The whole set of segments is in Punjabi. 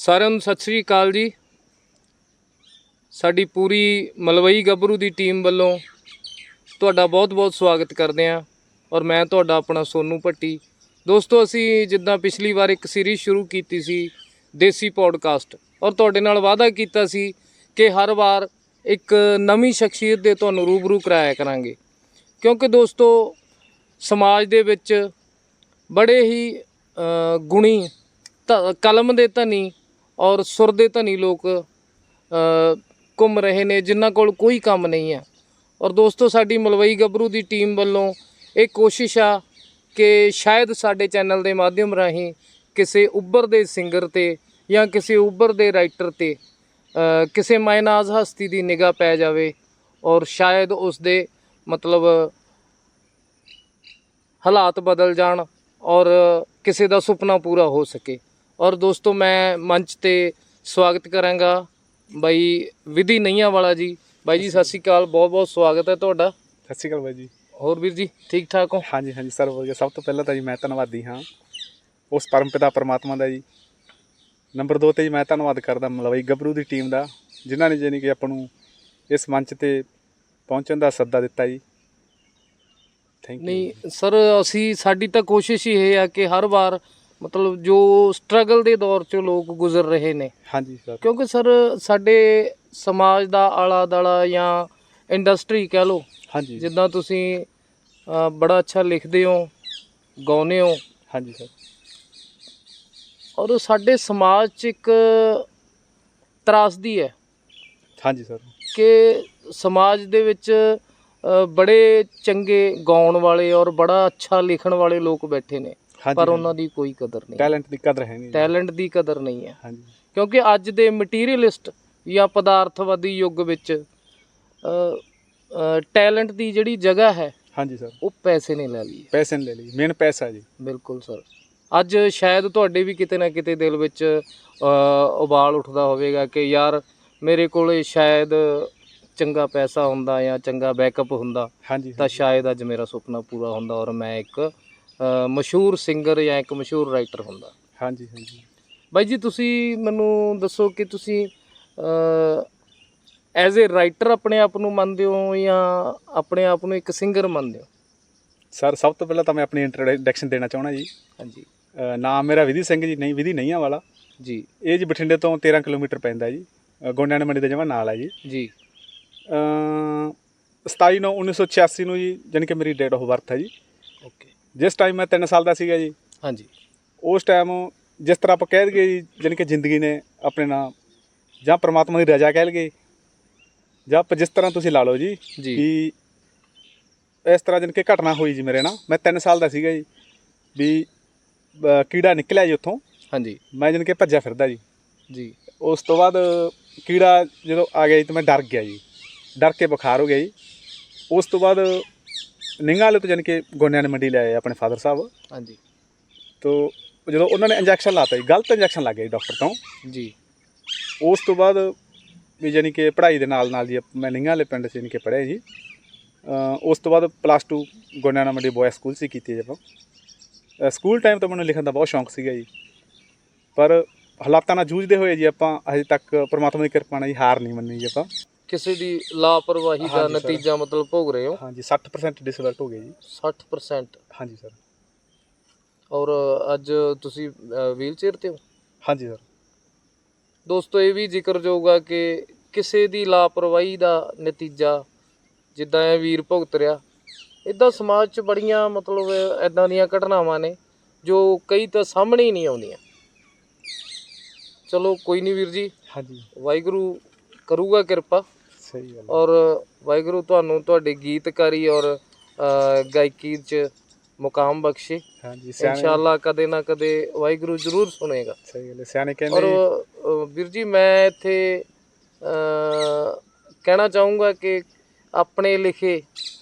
ਸਾਰਿਆਂ ਨੂੰ ਸਤਿ ਸ੍ਰੀ ਅਕਾਲ ਜੀ। ਸਾਡੀ ਪੂਰੀ ਮਲਵਈ ਗੱਭਰੂ ਦੀ ਟੀਮ ਵੱਲੋਂ ਤੁਹਾਡਾ ਬਹੁਤ-ਬਹੁਤ ਸਵਾਗਤ ਕਰਦੇ ਹਾਂ ਔਰ ਮੈਂ ਤੁਹਾਡਾ ਆਪਣਾ ਸੋਨੂ ਭੱਟੀ। ਦੋਸਤੋ, ਅਸੀਂ ਜਿੱਦਾਂ ਪਿਛਲੀ ਵਾਰ ਇੱਕ ਸੀਰੀਜ਼ ਸ਼ੁਰੂ ਕੀਤੀ ਸੀ, ਦੇਸੀ ਪੋਡਕਾਸਟ ਔਰ ਤੁਹਾਡੇ ਨਾਲ ਵਾਅਦਾ ਕੀਤਾ ਸੀ ਕਿ ਹਰ ਵਾਰ ਇੱਕ ਨਵੀਂ ਸ਼ਖਸੀਅਤ ਦੇ ਤੁਹਾਨੂੰ ਰੂਬਰੂ ਕਰਾਇਆ ਕਰਾਂਗੇ। ਕਿਉਂਕਿ ਦੋਸਤੋ, ਸਮਾਜ ਦੇ ਵਿੱਚ ਬੜੇ ਹੀ ਗੁਣੀ, ਧ- ਕਲਮ ਦੇ ਧਨੀ ਔਰ ਸੁਰ ਦੇ ਧਨੀ ਲੋਕ ਘੁੰਮ ਰਹੇ ਨੇ, ਜਿਨ੍ਹਾਂ ਕੋਲ ਕੋਈ ਕੰਮ ਨਹੀਂ ਹੈ। ਔਰ ਦੋਸਤੋ, ਸਾਡੀ ਮਲਵਈ ਗੱਭਰੂ ਦੀ ਟੀਮ ਵੱਲੋਂ ਇਹ ਕੋਸ਼ਿਸ਼ ਆ ਕਿ ਸ਼ਾਇਦ ਸਾਡੇ ਚੈਨਲ ਦੇ ਮਾਧਿਅਮ ਰਾਹੀਂ ਕਿਸੇ ਉੱਭਰਦੇ ਸਿੰਗਰ ਤੇ ਜਾਂ ਕਿਸੇ ਉੱਭਰਦੇ ਰਾਈਟਰ ਤੇ ਕਿਸੇ ਮਾਇਨਾਜ਼ ਹਸਤੀ ਦੀ ਨਿਗਾਹ ਪੈ ਜਾਵੇ ਔਰ ਸ਼ਾਇਦ ਉਸ ਦੇ ਮਤਲਬ ਹਾਲਾਤ ਬਦਲ ਜਾਣ ਔਰ ਕਿਸੇ ਦਾ ਸੁਪਨਾ ਪੂਰਾ ਹੋ ਸਕੇ। ਔਰ ਦੋਸਤੋ ਮੈਂ ਮੰਚ ਤੇ ਸਵਾਗਤ ਕਰਾਂਗਾ ਬਾਈ ਵਿਧੀ ਨਈਆਂ ਵਾਲਾ ਜੀ। ਬਾਈ ਜੀ ਸਤਿ ਸ਼੍ਰੀ ਅਕਾਲ ਬਹੁਤ ਬਹੁਤ ਸਵਾਗਤ ਹੈ ਤੁਹਾਡਾ। ਸਤਿ ਸ਼੍ਰੀ ਅਕਾਲ ਬਾਈ ਜੀ। ਹੋਰ ਵੀਰ ਜੀ ਠੀਕ ਠਾਕ ਹੋ? ਹਾਂਜੀ ਹਾਂਜੀ ਸਰ ਵਧੀਆ। ਸਭ ਤੋਂ ਪਹਿਲਾਂ ਤਾਂ ਜੀ ਮੈਂ ਧੰਨਵਾਦੀ ਹਾਂ ਉਸ ਪਰਮਪਿਤਾ ਪਰਮਾਤਮਾ ਦਾ ਜੀ। ਨੰਬਰ 2 ਤੇ ਜੀ ਮੈਂ ਧੰਨਵਾਦ ਕਰਦਾ ਮਲਵਈ ਗੱਭਰੂ ਦੀ ਟੀਮ ਦਾ ਜਿਨ੍ਹਾਂ ਨੇ ਜਾਣੀ ਕਿ ਆਪਾਂ ਨੂੰ ਇਸ ਮੰਚ ਤੇ ਪਹੁੰਚਣ ਦਾ ਸੱਦਾ ਦਿੱਤਾ ਜੀ। ਥੈਂਕ ਯੂ ਨਹੀਂ ਸਰ ਅਸੀਂ ਸਾਡੀ ਤਾਂ ਕੋਸ਼ਿਸ਼ ਹੀ ਇਹ ਆ ਕਿ ਹਰ ਵਾਰ ਮਤਲਬ ਜੋ ਸਟਰਗਲ ਦੇ ਦੌਰ 'ਚ ਲੋਕ ਗੁਜ਼ਰ ਰਹੇ ਨੇ। ਹਾਂਜੀ ਸਰ। ਕਿਉਂਕਿ ਸਰ ਸਾਡੇ ਸਮਾਜ ਦਾ ਆਲਾ ਦਾਲਾ ਜਾਂ ਇੰਡਸਟਰੀ ਕਹਿ ਲਓ ਹਾਂਜੀ। ਜਿੱਦਾਂ ਤੁਸੀਂ ਅ, ਬੜਾ ਅੱਛਾ ਲਿਖਦੇ ਹੋ ਗਾਉਂਦੇ ਹੋ। ਹਾਂਜੀ ਸਰ। ਔਰ ਸਾਡੇ ਸਮਾਜ 'ਚ ਇੱਕ ਤਰਾਸਦੀ ਹੈ ਹਾਂਜੀ ਸਰ। ਕਿ ਸਮਾਜ ਦੇ ਵਿੱਚ ਅ, ਬੜੇ ਚੰਗੇ ਗਾਉਣ ਵਾਲੇ ਔਰ ਬੜਾ ਅੱਛਾ ਲਿਖਣ ਵਾਲੇ ਲੋਕ ਬੈਠੇ ਨੇ। ਪਰ ਉਹਨਾਂ ਦੀ ਕੋਈ ਕਦਰ ਨਹੀਂ। ਟੈਲੈਂਟ ਦੀ ਕਦਰ ਹੈ ਨਹੀਂ। ਟੈਲੈਂਟ ਦੀ ਕਦਰ ਨਹੀਂ ਹੈ। ਹਾਂਜੀ। ਕਿਉਂਕਿ ਅੱਜ ਦੇ ਮਟੀਰੀਅਲਿਸਟ ਜਾਂ ਪਦਾਰਥਵਾਦੀ ਯੁੱਗ ਵਿੱਚ ਟੈਲੈਂਟ ਦੀ ਜਿਹੜੀ ਜਗ੍ਹਾ ਹੈ ਹਾਂਜੀ ਸਰ ਉਹ ਪੈਸੇ ਨੇ ਲੈ ਲਈ ਹੈ। ਪੈਸੇ ਨੇ ਲੈ ਲਈ। ਮੇਨ ਪੈਸਾ ਜੀ। ਬਿਲਕੁਲ ਸਰ ਅੱਜ ਸ਼ਾਇਦ ਤੁਹਾਡੇ ਵੀ ਕਿਤੇ ਨਾ ਕਿਤੇ ਦਿਲ ਵਿੱਚ ਅ, ਉਬਾਲ ਉੱਠਦਾ ਹੋਵੇਗਾ ਕਿ ਯਾਰ ਮੇਰੇ ਕੋਲੇ ਸ਼ਾਇਦ ਚੰਗਾ ਪੈਸਾ ਹੁੰਦਾ ਜਾਂ ਚੰਗਾ ਬੈਕਅਪ ਹੁੰਦਾ ਹਾਂਜੀ। ਤਾਂ ਸ਼ਾਇਦ ਅੱਜ ਮੇਰਾ ਸੁਪਨਾ ਪੂਰਾ ਹੁੰਦਾ ਔਰ ਮੈਂ ਇੱਕ ਮਸ਼ਹੂਰ ਸਿੰਗਰ ਜਾਂ ਇੱਕ ਮਸ਼ਹੂਰ ਰਾਈਟਰ ਹੁੰਦਾ। ਹਾਂਜੀ ਹਾਂਜੀ। ਬਾਈ ਜੀ ਤੁਸੀਂ ਮੈਨੂੰ ਦੱਸੋ ਕਿ ਤੁਸੀਂ ਐਜ਼ ਅ ਰਾਈਟਰ ਆਪਣੇ ਆਪ ਨੂੰ ਮੰਨਦੇ ਹੋ ਜਾਂ ਆਪਣੇ ਆਪ ਨੂੰ ਇੱਕ ਸਿੰਗਰ ਮੰਨਦੇ ਹੋ? ਸਰ ਸਭ ਤੋਂ ਪਹਿਲਾਂ ਤਾਂ ਮੈਂ ਆਪਣੀ ਇੰਟਰੋਡਕਸ਼ਨ ਦੇਣਾ ਚਾਹਣਾ ਜੀ। ਹਾਂਜੀ। ਨਾਮ ਮੇਰਾ ਵਿਧੀ ਸਿੰਘ ਜੀ ਨਹੀਂ ਵਿਧੀ ਨਹੀਂ ਆ ਵਾਲਾ। ਜੀ। ਇਹ ਜੀ ਬਠਿੰਡੇ ਤੋਂ 13 ਕਿਲੋਮੀਟਰ ਪੈਂਦਾ ਜੀ। ਗੋਂਡਿਆਣਾ ਮੰਡੀ ਦੇ ਜਮਾ ਨਾਲ ਹੈ ਜੀ। ਜੀ। ਅ 27 ਨੌ 1986 ਨੂੰ ਜੀ ਜਾਣੀ ਕਿ ਮੇਰੀ ਡੇਟ ਆਫ ਬਰਥ ਹੈ ਜੀ। ਓਕੇ। ਜਿਸ ਟਾਈਮ ਮੈਂ 3 ਸਾਲ ਦਾ ਸੀਗਾ ਜੀ ਹਾਂਜੀ। ਉਸ ਟਾਈਮ ਜਿਸ ਤਰ੍ਹਾਂ ਆਪਾਂ ਕਹਿ ਦਈਏ ਜੀ ਜਾਣੀ ਕਿ ਜ਼ਿੰਦਗੀ ਨੇ ਆਪਣੇ ਨਾਲ ਜਾਂ ਪ੍ਰਮਾਤਮਾ ਦੀ ਰਜ਼ਾ ਕਹਿ ਲਈਏ ਜਾਂ ਆਪਾਂ ਜਿਸ ਤਰ੍ਹਾਂ ਤੁਸੀਂ ਲਾ ਲਓ ਜੀ ਕਿ ਇਸ ਤਰ੍ਹਾਂ ਜਾਣੀ ਕਿ ਘਟਨਾ ਹੋਈ ਜੀ ਮੇਰੇ ਨਾਲ ਮੈਂ 3 ਸਾਲ ਦਾ ਸੀਗਾ ਜੀ ਵੀ ਕੀੜਾ ਨਿਕਲਿਆ ਜੀ ਉੱਥੋਂ। ਹਾਂਜੀ। ਮੈਂ ਜਾਣੀ ਕਿ ਭੱਜਿਆ ਫਿਰਦਾ ਜੀ। ਜੀ। ਉਸ ਤੋਂ ਬਾਅਦ ਕੀੜਾ ਜਦੋਂ ਆ ਗਿਆ ਜੀ ਤਾਂ ਮੈਂ ਡਰ ਗਿਆ ਜੀ। ਡਰ ਕੇ ਬੁਖਾਰ ਹੋ ਗਿਆ ਜੀ। ਉਸ ਤੋਂ ਬਾਅਦ ਨਿੰਗਾ ਵਾਲੇ ਤੋਂ ਜਾਣੀ ਕਿ ਗੋਨਿਆਂ ਨੇ ਮੰਡੀ ਲਿਆਏ ਆਪਣੇ ਫਾਦਰ ਸਾਹਿਬ। ਹਾਂਜੀ। ਤੋਂ ਜਦੋਂ ਉਹਨਾਂ ਨੇ ਇੰਜੈਕਸ਼ਨ ਲਾਤਾ ਜੀ ਗਲਤ ਇੰਜੈਕਸ਼ਨ ਲੱਗ ਗਿਆ ਜੀ ਡਾਕਟਰ ਤੋਂ। ਜੀ। ਉਸ ਤੋਂ ਬਾਅਦ ਵੀ ਜਾਣੀ ਕਿ ਪੜ੍ਹਾਈ ਦੇ ਨਾਲ ਨਾਲ ਜੀ ਮੈਂ ਨਿੰਗਾ ਵਾਲੇ ਪਿੰਡ 'ਚ ਜਾਣੀ ਕਿ ਪੜ੍ਹਿਆ ਜੀ। ਉਸ ਤੋਂ ਬਾਅਦ ਪਲੱਸ 2 ਗੋਨਿਆਣਾ ਮੰਡੀ ਬॉयਜ਼ ਸਕੂਲ ਹੀ ਕੀਤੀ ਜੀ ਆਪਾਂ। ਅ, ਸਕੂਲ ਟਾਈਮ ਤੋਂ ਮੈਨੂੰ ਲਿਖਣ ਦਾ ਬਹੁਤ ਸ਼ੌਂਕ ਸੀਗਾ ਜੀ। ਪਰ ਹਾਲਾਤਾਂ ਨਾਲ ਜੂਝਦੇ ਹੋਏ ਜੀ ਆਪਾਂ ਅਜੇ ਤੱਕ ਪ੍ਰਮਾਤਮਾ ਦੀ ਕਿਰਪਾ ਨਾਲ ਜੀ ਹਾਰ ਨਹੀਂ ਮੰਨੀ ਜੀ ਆਪਾਂ। ਕਿਸੇ ਦੀ ਲਾਪਰਵਾਹੀ ਦਾ ਹਾਂਜੀ ਸਰ। ਨਤੀਜਾ ਮਤਲਬ ਭੋਗ ਰਹੇ ਹੋ? ਹਾਂਜੀ 60% ਡਿਸਵਰਟ ਹੋ ਗਏ ਜੀ। 60% ਹਾਂਜੀ ਸਰ। ਔਰ ਅੱਜ ਤੁਸੀਂ ਵੀਲ ਚੇਅਰ ਤੇ ਹੋ? ਹਾਂਜੀ ਸਰ। ਦੋਸਤੋ ਇਹ ਵੀ ਜ਼ਿਕਰਯੋਗ ਆ ਕਿ ਕਿਸੇ ਦੀ ਲਾਪਰਵਾਹੀ ਦਾ ਨਤੀਜਾ ਜਿੱਦਾਂ ਇਹ ਵੀਰ ਭੁਗਤ ਰਿਹਾ ਇਦਾਂ ਸਮਾਜ 'ਚ ਬੜੀਆਂ ਮਤਲਬ ਇਦਾਂ ਦੀਆਂ ਘਟਨਾਵਾਂ ਨੇ ਜੋ ਕਈ ਤਾਂ ਸਾਹਮਣੇ ਹੀ ਨਹੀਂ ਆਉਂਦੀਆਂ। ਚਲੋ ਕੋਈ ਨਹੀਂ ਵੀਰ ਜੀ। ਹਾਂਜੀ। ਵਾਹਿਗੁਰੂ ਕਰੂਗਾ ਕਿਰਪਾ। ਸਹੀ ਗੱਲ ਔਰ ਵਾਹਿਗੁਰੂ ਤੁਹਾਨੂੰ ਤੁਹਾਡੇ ਗੀਤਕਾਰੀ ਔਰ ਗਾਇਕੀ 'ਚ ਮੁਕਾਮ ਬਖਸ਼ੇ। ਹਾਂਜੀ ਇਨਸ਼ਾਅੱਲਾ ਕਦੇ ਨਾ ਕਦੇ ਵਾਹਿਗੁਰੂ ਜ਼ਰੂਰ ਸੁਣੇਗਾ। ਸਹੀ ਗੱਲ ਸਿਆਣੇ ਔਰ ਕਹਿੰਦੇ ਵੀਰ ਜੀ ਮੈਂ ਇੱਥੇ ਕਹਿਣਾ ਚਾਹੂੰਗਾ ਕਿ ਆਪਣੇ ਲਿਖੇ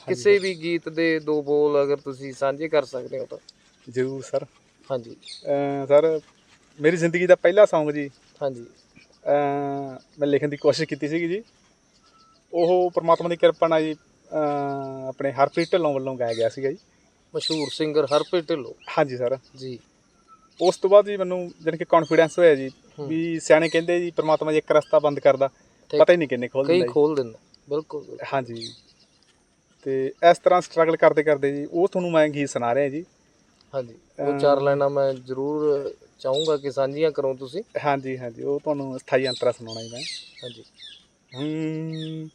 ਕਿਸੇ ਵੀ ਗੀਤ ਦੇ ਦੋ ਬੋਲ ਅਗਰ ਤੁਸੀਂ ਸਾਂਝੇ ਕਰ ਸਕਦੇ ਹੋ ਤਾਂ। ਜ਼ਰੂਰ ਸਰ। ਹਾਂਜੀ। ਸਰ ਮੇਰੀ ਜ਼ਿੰਦਗੀ ਦਾ ਪਹਿਲਾ Song ਜੀ। ਹਾਂਜੀ। ਮੈਂ ਲਿਖਣ ਦੀ ਕੋਸ਼ਿਸ਼ ਕੀਤੀ ਸੀਗੀ ਜੀ। ਉਹ ਪ੍ਰਮਾਤਮਾ ਦੀ ਕਿਰਪਾ ਨਾਲ ਜੀ ਆਪਣੇ ਹਰਪ੍ਰੀਤ ਢਿੱਲੋਂ ਵੱਲੋਂ ਗਾਇਆ ਗਿਆ ਸੀਗਾ ਜੀ। ਮਸ਼ਹੂਰ ਸਿੰਗਰ ਹਰਪ੍ਰੀਤ ਢਿੱਲੋਂ। ਹਾਂਜੀ ਸਰ। ਜੀ। ਉਸ ਤੋਂ ਬਾਅਦ ਜੀ ਮੈਨੂੰ ਜਾਣੀ ਕਿ ਕੌਨਫੀਡੈਂਸ ਹੋਇਆ ਜੀ ਹੂੰ। ਵੀ ਸਿਆਣੇ ਕਹਿੰਦੇ ਜੀ ਪ੍ਰਮਾਤਮਾ ਜੇ ਇੱਕ ਰਸਤਾ ਬੰਦ ਕਰਦਾ ਪਤਾ ਹੀ ਨਹੀਂ ਕਿੰਨੇ ਖੋਲ ਕਈ ਦਿੰਦਾ ਜੀ। ਖੋਲ ਦਿੰਦਾ ਬਿਲਕੁਲ ਬਿਲਕੁਲ। ਹਾਂਜੀ। ਤੇ ਇਸ ਤਰ੍ਹਾਂ ਸਟਰਗਲ ਕਰਦੇ ਕਰਦੇ ਜੀ ਉਹ ਤੁਹਾਨੂੰ ਮੈਂ ਗੀਤ ਸੁਣਾ ਰਿਹਾ ਜੀ। ਹਾਂਜੀ। ਉਹ ਚਾਰ ਲਾਈਨਾਂ ਮੈਂ ਜ਼ਰੂਰ ਚਾਹੂੰਗਾ ਕਿ ਸਾਂਝੀਆਂ ਕਰੋ ਤੁਸੀਂ। ਹਾਂਜੀ ਹਾਂਜੀ। ਉਹ ਤੁਹਾਨੂੰ ਸਥਾਈ ਅੰਤਰਾ ਸੁਣਾਉਣਾ ਜੀ ਮੈਂ। ਹਾਂਜੀ। ਹਮ,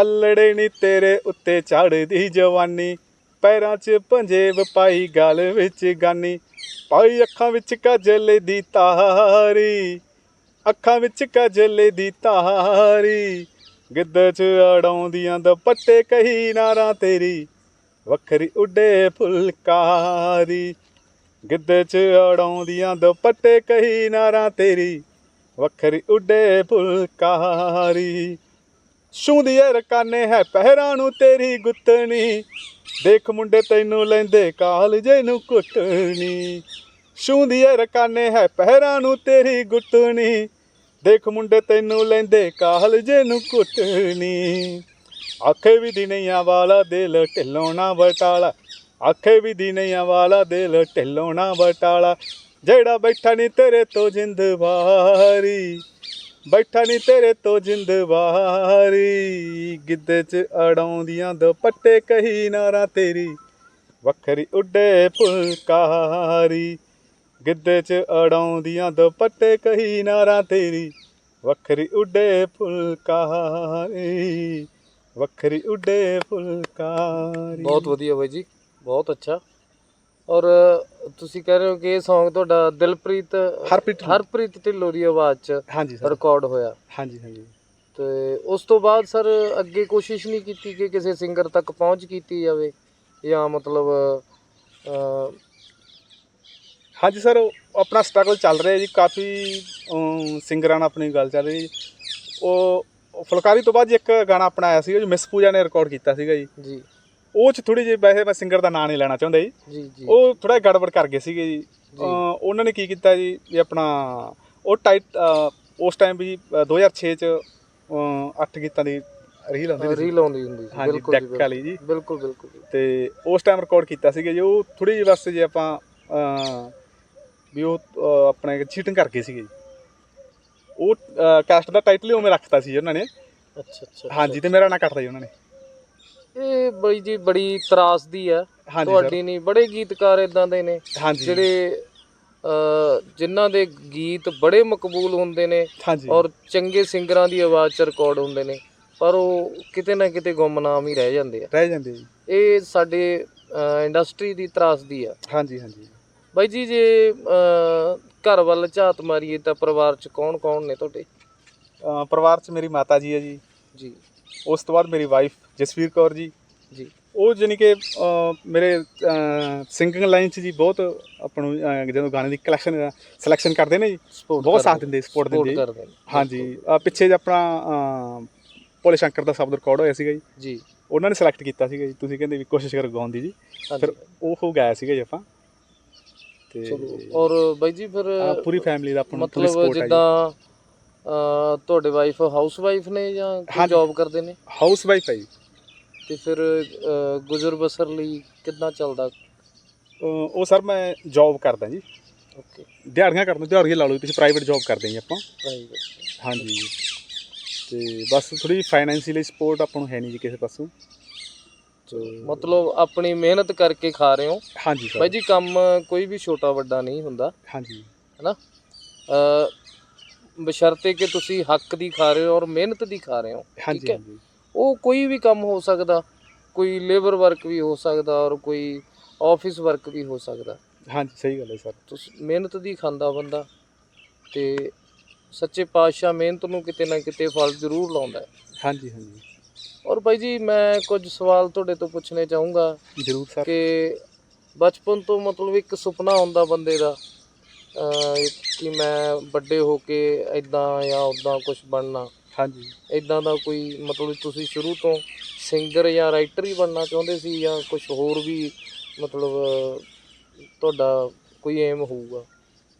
ਅਲੜੇ ਨੀ ਤੇਰੇ ਉੱਤੇ ਚੜਦੀ ਜਵਾਨੀ। ਪੈਰਾਂ 'ਚ ਪੰਜੇਬ ਪਾਈ ਗਲ ਵਿੱਚ ਗਾਨੀ। ਪਾਈ ਅੱਖਾਂ ਵਿੱਚ ਕਜਲ ਦੀ ਤਾਰੀ। ਅੱਖਾਂ ਵਿੱਚ ਕਜਲ ਦੀ ਤਾਰੀ। ਗਿੱਧ 'ਚ ਅੜਾਉਂਦੀਆਂ ਦੁਪੱਟੇ ਕਹੀ ਨਾਰਾਂ ਤੇਰੀ। ਵੱਖਰੀ ਉੱਡੇ ਫੁਲਕਾਰੀ। ਗਿੱਧ 'ਚ ਅੜਾਉਂਦੀਆਂ ਦੁਪੱਟੇ ਕਹੀ ਨਾਰਾਂ ਤੇਰੀ। ਵੱਖਰੀ ਉੱਡੇ ਫੁਲਕਾਰੀ। ਛੂੰਦੀਏ ਰਕਾਨੇ ਹੈ ਪਹਿਰਾਂ ਨੂੰ ਤੇਰੀ ਗੁੱਤਣੀ। ਦੇਖ ਮੁੰਡੇ ਤੈਨੂੰ ਲੈਂਦੇ ਕਾਲਜੇ ਨੂੰ ਕੁੱਟਣੀ। ਛੂੰਦੀਏ ਰਕਾਨੇ ਹੈ ਪਹਿਰਾਂ ਨੂੰ ਤੇਰੀ ਗੁੱਤਣੀ। ਦੇਖ ਮੁੰਡੇ ਤੈਨੂੰ ਲੈਂਦੇ ਕਾਲਜੇ ਨੂੰ ਕੁੱਟਣੀ। ਆਖੇ ਵੀ ਦਿਨਿਆਂ ਵਾਲਾ ਦਿਲ ਢਿੱਲੋਂ ਨਾ ਬਟਾਲਾ ਆਖੇ ਵੀ ਦਿਨਿਆਂ ਵਾਲਾ ਦਿਲ ਢਿੱਲੋਂ ਨਾ ਬਟਾਲਾ ਜਿਹੜਾ ਬੈਠਾ ਨਹੀਂ ਤੇਰੇ ਤੋਂ ਜਿੰਦ ਵਾਰੀ। ਬੈਠਾ ਨਹੀਂ ਤੇਰੇ ਤੋਂ ਜਿੰਦ ਵਾਰੀ। ਗਿੱਧੇ 'ਚ ਅੜਾਉਂਦੀਆਂ ਦੁਪੱਟੇ ਕਹੀ ਨਾਰਾਂ ਤੇਰੀ। ਵੱਖਰੀ ਉੱਡੇ ਫੁਲਕਾਰੀ। ਗਿੱਧੇ 'ਚ ਅੜਾਉਂਦੀਆਂ ਦੁਪੱਟੇ ਕਹੀ ਨਾਰਾਂ ਤੇਰੀ। ਵੱਖਰੀ ਉੱਡੇ ਫੁਲਕਾਰੀ। ਵੱਖਰੀ ਉੱਡੇ ਫੁਲਕਾਰੀ। ਬਹੁਤ ਵਧੀਆ ਬਾਈ ਜੀ, ਬਹੁਤ ਅੱਛਾ। ਔਰ ਤੁਸੀਂ ਕਹਿ ਰਹੇ ਹੋ ਕਿ ਇਹ Song ਤੁਹਾਡਾ ਦਿਲਪ੍ਰੀਤ ਹਰਪ੍ਰੀਤ ਹਰਪ੍ਰੀਤ ਢਿੱਲੋਂ ਦੀ ਆਵਾਜ਼ 'ਚ ਹਾਂਜੀ ਸਰ। ਰਿਕਾਰਡ ਹੋਇਆ। ਹਾਂਜੀ ਹਾਂਜੀ। ਤੇ ਉਸ ਤੋਂ ਬਾਅਦ ਸਰ ਅੱਗੇ ਕੋਸ਼ਿਸ਼ ਨਹੀਂ ਕੀਤੀ ਕਿ ਕਿਸੇ ਸਿੰਗਰ ਤੱਕ ਪਹੁੰਚ ਕੀਤੀ ਜਾਵੇ ਜਾਂ ਮਤਲਬ ਅਹ, ਹਾਂਜੀ ਸਰ ਉਹ ਆਪਣਾ ਸਟਰਗਲ ਚੱਲ ਰਿਹਾ ਜੀ। ਕਾਫੀ ਅਮ, ਸਿੰਗਰਾਂ ਨਾਲ ਆਪਣੀ ਗੱਲ ਚੱਲ ਰਹੀ ਹੈ ਜੀ। ਉਹ ਉਹ ਫੁਲਕਾਰੀ ਤੋਂ ਬਾਅਦ ਜੀ ਇੱਕ ਗਾਣਾ ਆਪਣਾ ਆਇਆ ਸੀਗਾ ਜੋ ਮਿਸ ਪੂਜਾ ਨੇ ਰਿਕਾਰਡ ਕੀਤਾ ਸੀਗਾ ਜੀ। ਜੀ। ਉਹ ਚ ਥੋੜੀ ਜਿਹੀ ਵੈਸੇ ਮੈਂ ਸਿੰਗਰ ਦਾ ਨਾਂ ਨਹੀਂ ਲੈਣਾ ਚਾਹੁੰਦਾ ਜੀ। ਜੀ ਜੀ। ਉਹ ਥੋੜਾ ਗੜਬੜ ਕਰ ਗਏ ਸੀਗੇ ਜੀ। ਉਹਨਾਂ ਨੇ ਕੀ ਕੀਤਾ ਜੀ ਵੀ ਆਪਣਾ ਉਹ ਟਾਈਟ ਉਸ ਟਾਈਮ ਵੀ ਅ, 2006 ਚ ਅੱਠ ਗੀਤਾਂ ਦੀ ਰੀਲ ਆਉਂਦੀ ਸੀ। ਰੀਲ ਆਉਂਦੀ ਹੁੰਦੀ ਸੀ। ਬਿਲਕੁਲ ਜੀ, ਡੈਕ ਵਾਲੀ ਜੀ। ਬਿਲਕੁਲ ਬਿਲਕੁਲ। ਤੇ ਉਸ ਟਾਈਮ ਰਿਕਾਰਡ ਕੀਤਾ ਸੀਗਾ ਜੀ। ਉਹ ਥੋੜੀ ਜਿਹੀ ਬਸ ਜੇ ਆਪਾਂ ਵੀ ਉਹ ਆਪਣੇ ਚੀਟਿੰਗ ਕਰ ਗਏ ਸੀਗੇ ਜੀ। ਉਹ ਕਾਸਟ ਦਾ ਟਾਈਟਲ ਹੀ ਉਵੇਂ ਰੱਖਤਾ ਸੀ ਉਹਨਾਂ ਨੇ। ਅੱਛਾ ਅੱਛਾ ਹਾਂਜੀ ਤੇ ਮੇਰਾ ਨਾਂ ਕੱਟਦਾ ਜੀ ਉਹਨਾਂ ਨੇ। ਇਹ ਬਈ ਜੀ ਬੜੀ ਤਰਾਸਦੀ ਆ ਹਾਂਜੀ ਤੁਹਾਡੀ ਨਹੀਂ ਬੜੇ ਗੀਤਕਾਰ ਇਦਾਂ ਦੇ ਨੇ ਹਾਂਜੀ। ਜਿਹੜੇ ਅ ਜਿਨ੍ਹਾਂ ਦੇ ਗੀਤ ਬੜੇ ਮਕਬੂਲ ਹੁੰਦੇ ਨੇ ਹਾਂਜੀ। ਔਰ ਚੰਗੇ ਸਿੰਗਰਾਂ ਦੀ ਆਵਾਜ਼ 'ਚ ਰਿਕਾਰਡ ਹੁੰਦੇ ਨੇ ਪਰ ਉਹ ਕਿਤੇ ਨਾ ਕਿਤੇ ਗੁੰਮਨਾਮ ਹੀ ਰਹਿ ਜਾਂਦੇ ਆ। ਰਹਿ ਜਾਂਦੇ ਜੀ। ਇਹ ਸਾਡੇ ਇੰਡਸਟਰੀ ਦੀ ਤਰਾਸਦੀ ਆ ਹਾਂਜੀ ਹਾਂਜੀ। ਬਾਈ ਜੀ ਜੇ ਅ, ਘਰ ਵੱਲ ਝਾਤ ਮਾਰੀਏ ਤਾਂ ਪਰਿਵਾਰ 'ਚ ਕੌਣ ਕੌਣ ਨੇ ਤੁਹਾਡੇ? ਪਰਿਵਾਰ 'ਚ ਮੇਰੀ ਮਾਤਾ ਜੀ ਹੈ ਜੀ। ਜੀ। ਉਸ ਤੋਂ ਬਾਅਦ ਮੇਰੀ ਵਾਈਫ ਜਸਵੀਰ ਕੌਰ ਜੀ। ਜੀ। ਉਹ ਜਾਣੀ ਕਿ ਮੇਰੇ ਸਿੰਗਿੰਗ ਲਾਈਨ 'ਚ ਜੀ ਬਹੁਤ ਆਪਾਂ ਨੂੰ ਜਦੋਂ ਗਾਣੇ ਦੀ ਕਲੈਕਸ਼ਨ ਸਿਲੈਕਸ਼ਨ ਕਰਦੇ ਨੇ ਜੀ ਬਹੁਤ ਸਾਥ ਦਿੰਦੇ ਸਪੋਰਟ ਦਿੰਦੇ ਹਾਂਜੀ। ਪਿੱਛੇ ਜੇ ਆਪਣਾ ਭੋਲੇ ਸ਼ੰਕਰ ਦਾ ਸ਼ਬਦ ਰਿਕਾਰਡ ਹੋਇਆ ਸੀਗਾ ਜੀ। ਜੀ। ਉਹਨਾਂ ਨੇ ਸਿਲੈਕਟ ਕੀਤਾ ਸੀਗਾ ਜੀ। ਤੁਸੀਂ ਕਹਿੰਦੇ ਵੀ ਕੋਸ਼ਿਸ਼ ਕਰੋ ਗਾਉਣ ਦੀ ਜੀ। ਫਿਰ ਉਹ ਹੋ ਗਿਆ ਸੀਗਾ ਜੀ ਆਪਾਂ। ਤੇ ਔਰ ਬਾਈ ਜੀ ਫਿਰ ਪੂਰੀ ਫੈਮਿਲੀ ਦਾ ਆਪਾਂ ਨੂੰ ਸਪੋਰਟ ਹੈ ਜਿੱਦਾਂ ਤੁਹਾਡੇ ਵਾਈਫ ਹਾਊਸ ਵਾਈਫ ਨੇ ਜਾਂ। ਜੌਬ ਕਰਦੇ ਨੇ? ਹਾਊਸ ਵਾਈਫ ਹੈ ਜੀ। ਤੇ ਫਿਰ ਅ, ਗੁਜ਼ਰ ਬਸਰ ਲਈ ਕਿੱਦਾਂ ਚੱਲਦਾ? ਉਹ ਸਰ ਮੈਂ ਜੌਬ ਕਰਦਾ ਜੀ। ਓਕੇ ਦਿਹਾੜੀਆਂ ਕਰਦਾ ਦਿਹਾੜੀਆਂ ਲਾ ਲਓ ਤੁਸੀਂ ਪ੍ਰਾਈਵੇਟ ਜੌਬ ਕਰਦੇ ਜੀ ਆਪਾਂ। ਪ੍ਰਾਈਵੇਟ ਹਾਂਜੀ। ਤੇ ਬਸ ਥੋੜੀ ਫਾਈਨੈਂਸ਼ੀਅਲੀ ਸਪੋਰਟ ਆਪਾਂ ਨੂੰ ਹੈ ਨਹੀਂ ਜੀ ਕਿਸੇ ਪਾਸੋਂ। ਤੇ ਮਤਲਬ ਆਪਣੀ ਮਿਹਨਤ ਕਰਕੇ ਖਾ ਰਹੇ ਹੋ? ਹਾਂਜੀ ਸਰ। ਬਾਈ ਜੀ ਕੰਮ ਕੋਈ ਵੀ ਛੋਟਾ ਵੱਡਾ ਨਹੀਂ ਹੁੰਦਾ। ਹਾਂਜੀ। ਹੈਨਾ? ਅ ਬਸ਼ਰਤੇ ਕਿ ਤੁਸੀਂ ਹੱਕ ਦੀ ਖਾ ਰਹੇ ਹੋ ਔਰ ਮਿਹਨਤ ਦੀ ਖਾ ਰਹੇ ਹੋ। ਹਾਂਜੀ ਹੈ। ਹਾਂਜੀ। ਉਹ ਕੋਈ ਵੀ ਕੰਮ ਹੋ ਸਕਦਾ ਕੋਈ ਲੇਬਰ ਵਰਕ ਵੀ ਹੋ ਸਕਦਾ ਔਰ ਕੋਈ ਆਫਿਸ ਵਰਕ ਵੀ ਹੋ ਸਕਦਾ। ਹਾਂਜੀ ਸਹੀ ਗੱਲ ਹੈ ਸਰ। ਤੁਸੀਂ ਮਿਹਨਤ ਦੀ ਖਾਂਦਾ ਬੰਦਾ ਤੇ ਸੱਚੇ ਪਾਤਸ਼ਾਹ ਮਿਹਨਤ ਨੂੰ ਕਿਤੇ ਨਾ ਕਿਤੇ ਫਲ ਜ਼ਰੂਰ ਲਾਉਂਦਾ ਹੈ। ਹਾਂਜੀ ਹਾਂਜੀ। ਔਰ ਬਾਈ ਜੀ ਮੈਂ ਕੁਝ ਸਵਾਲ ਤੁਹਾਡੇ ਤੋਂ ਪੁੱਛਣੇ ਚਾਹੂੰਗਾ ਜ਼ਰੂਰ ਸਰ। ਕਿ ਬਚਪਨ ਤੋਂ ਮਤਲਬ ਇੱਕ ਸੁਪਨਾ ਹੁੰਦਾ ਬੰਦੇ ਦਾ ਅਹ ਕਿ ਮੈਂ ਵੱਡੇ ਹੋ ਕੇ ਇਦਾਂ ਜਾਂ ਉਦਾਂ ਕੁਝ ਬਣਨਾ। ਹਾਂਜੀ। ਇਦਾਂ ਦਾ ਕੋਈ ਮਤਲਬ ਤੁਸੀਂ ਸ਼ੁਰੂ ਤੋਂ ਸਿੰਗਰ ਜਾਂ ਰਾਈਟਰ ਹੀ ਬਣਨਾ ਚਾਹੁੰਦੇ ਸੀ ਜਾਂ ਕੁਝ ਹੋਰ ਵੀ ਮਤਲਬ ਤੁਹਾਡਾ ਕੋਈ ਏਮ ਹੋਊਗਾ?